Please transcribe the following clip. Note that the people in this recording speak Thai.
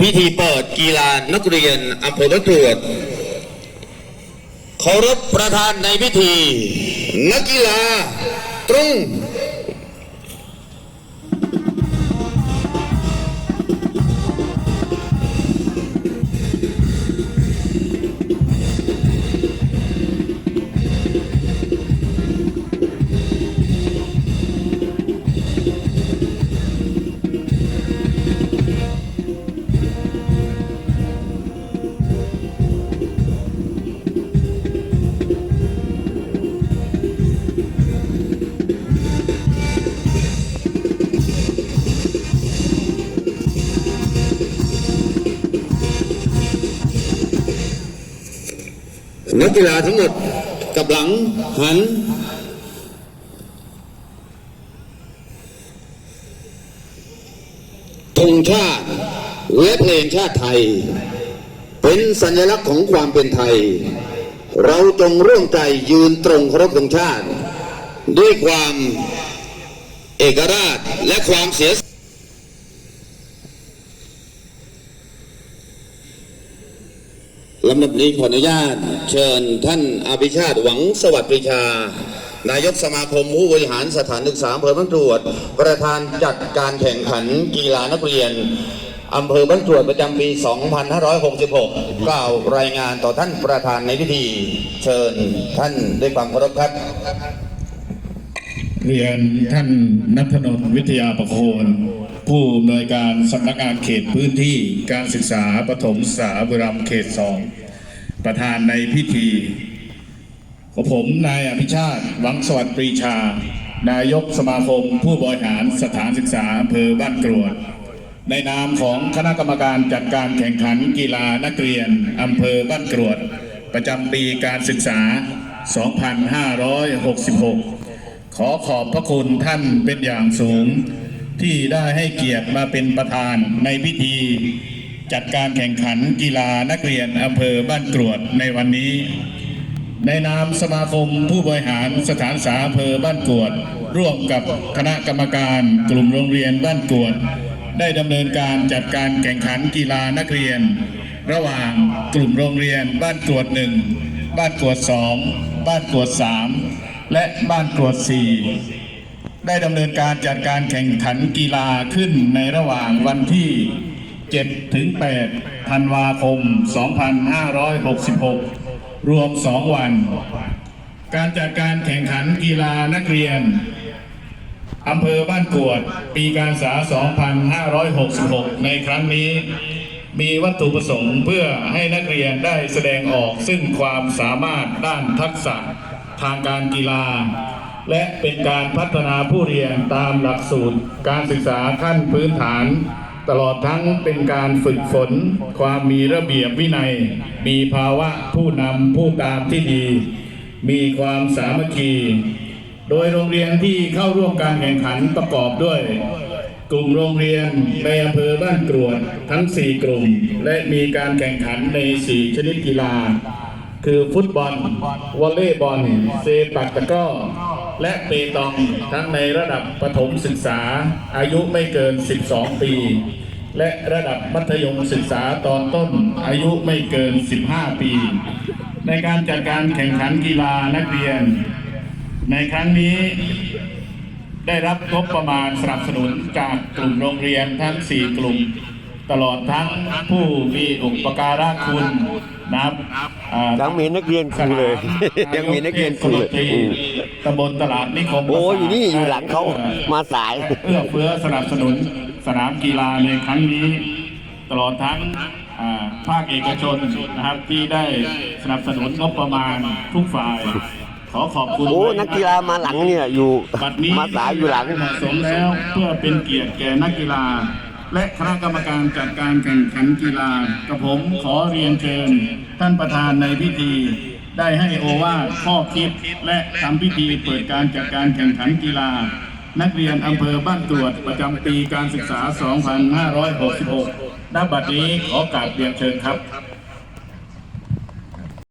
พิธีเปิดกีฬานักเรียนอำเภอตะกรวดเคารพประธานในพิธี นักกีฬา นักกีฬาทั้งหมดกับหลังหัน ธงชาติและเพลงชาติไทย เป็นสัญลักษณ์ของความเป็นไทย เราจงร่วมใจยืนตรงเคารพธงชาติ ด้วยความเอกราชและความเสียสละ ลำดับนี้ขออนุญาต เชิญท่านอภิชาติหวังสวัสดิ์ปรีชา นายกสมาคมผู้บริหารสถานศึกษาอำเภอบ้านตรวจ ประธานจัดการแข่งขันกีฬานักเรียนอำเภอบ้านตรวจประจำปี 2566 กล่าวรายงานต่อท่านประธานในพิธี เชิญท่านด้วยความเคารพครับ เรียนท่านนัทนนท์วิทยาประโคนผู้อำนวยการสำนักงานเขตพื้นที่การศึกษาปฐมศึกษาบุรีรัมย์เขตสอง ประธานในพิธีของผมนายอภิชาติวังสวัสดิ์ปรีชา นายกสมาคม ผู้บริหารสถานศึกษาอำเภอบ้านกรวด ในนามของคณะกรรมการจัดการแข่งขันกีฬานักเรียนอำเภอบ้านกรวด ประจำปีการศึกษา 2566 ขอขอบพระคุณท่านเป็นอย่างสูงที่ได้ให้เกียรติมาเป็นประธานในพิธี จัดการแข่งขันกีฬานักเรียนอำเภอบ้านกรวดในวันนี้ ในนามสมาคมผู้บริหารสถานศึกษาอำเภอบ้านกรวด ร่วมกับคณะกรรมการกลุ่มโรงเรียนบ้านกรวด ได้ดำเนินการจัดการแข่งขันกีฬานักเรียน ระหว่างกลุ่มโรงเรียนบ้านกรวดหนึ่งบ้านกรวดสองบ้านกรวดสามและบ้านกรวดสี่ได้ดำเนินการจัดการแข่งขันกีฬาขึ้นในระหว่างวันที่ 7ถึง8ธันวาคม 2566 รวม 2 วัน การจัดการแข่งขันกีฬานักเรียนอำเภอบ้านกวด ปีการศึกษา 2566 ในครั้งนี้มีวัตถุประสงค์เพื่อให้นักเรียนได้แสดงออกซึ่งความสามารถด้านทักษะทางการกีฬา และเป็นการพัฒนาผู้เรียนตามหลักสูตรการศึกษาขั้นพื้นฐาน ตลอดทั้งเป็นการฝึกฝน ความมีระเบียบวินัย มีภาวะผู้นำผู้ตามที่ดี มีความสามัคคี โดยโรงเรียนที่เข้าร่วมการแข่งขันประกอบด้วย กลุ่มโรงเรียนในอำเภอบ้านกรวดทั้ง 4 กลุ่ม และมีการแข่งขันใน 4 ชนิดกีฬา คือฟุตบอลวอลเลย์บอลเซปักตะก้อ และเปตองทั้งในระดับประถมศึกษาอายุไม่เกิน 12 ปี และระดับมัธยมศึกษาตอนต้นอายุไม่เกิน 15 ปี ในการจัดการแข่งขันกีฬานักเรียน ในครั้งนี้ได้รับงบประมาณสนับสนุนจากกลุ่มโรงเรียนทั้ง 4 กลุ่ม ตลอดทั้งผู้มีอุปการะคุณนะครับอ่ายังมีนักเรียนครูเลยยังมีนักเรียนครูเลยทศมน ตอืมตำบลตลาดนิคมโอ้อยู่นี่อยู่หลังเขามาสาย เอื้อเฟื้อสนับสนุนสนามกีฬาในครั้งนี้ ตลอดทั้งอ่าภาคเอกชนนะครับที่ได้สนับสนุนงบประมาณทุกฝ่าย ขอขอบคุณโอ้นักกีฬามาหลังเนี่ยอยู่บัดนี้มาสายอยู่หลังเหมาะสมแล้วเพื่อเป็นเกียรติแก่นักกีฬา และคณะกรรมการจัดการแข่งขันกีฬากับผมขอเรียนเชิญท่านประธานในพิธี ได้ให้โอวาทข้อคิดและทำพิธีเปิดการจัดการแข่งขันกีฬา นักเรียนอำเภอบ้านตรวจประจำปีการศึกษา 2566ณบัดนี้ขอกราบเรียนเชิญครับ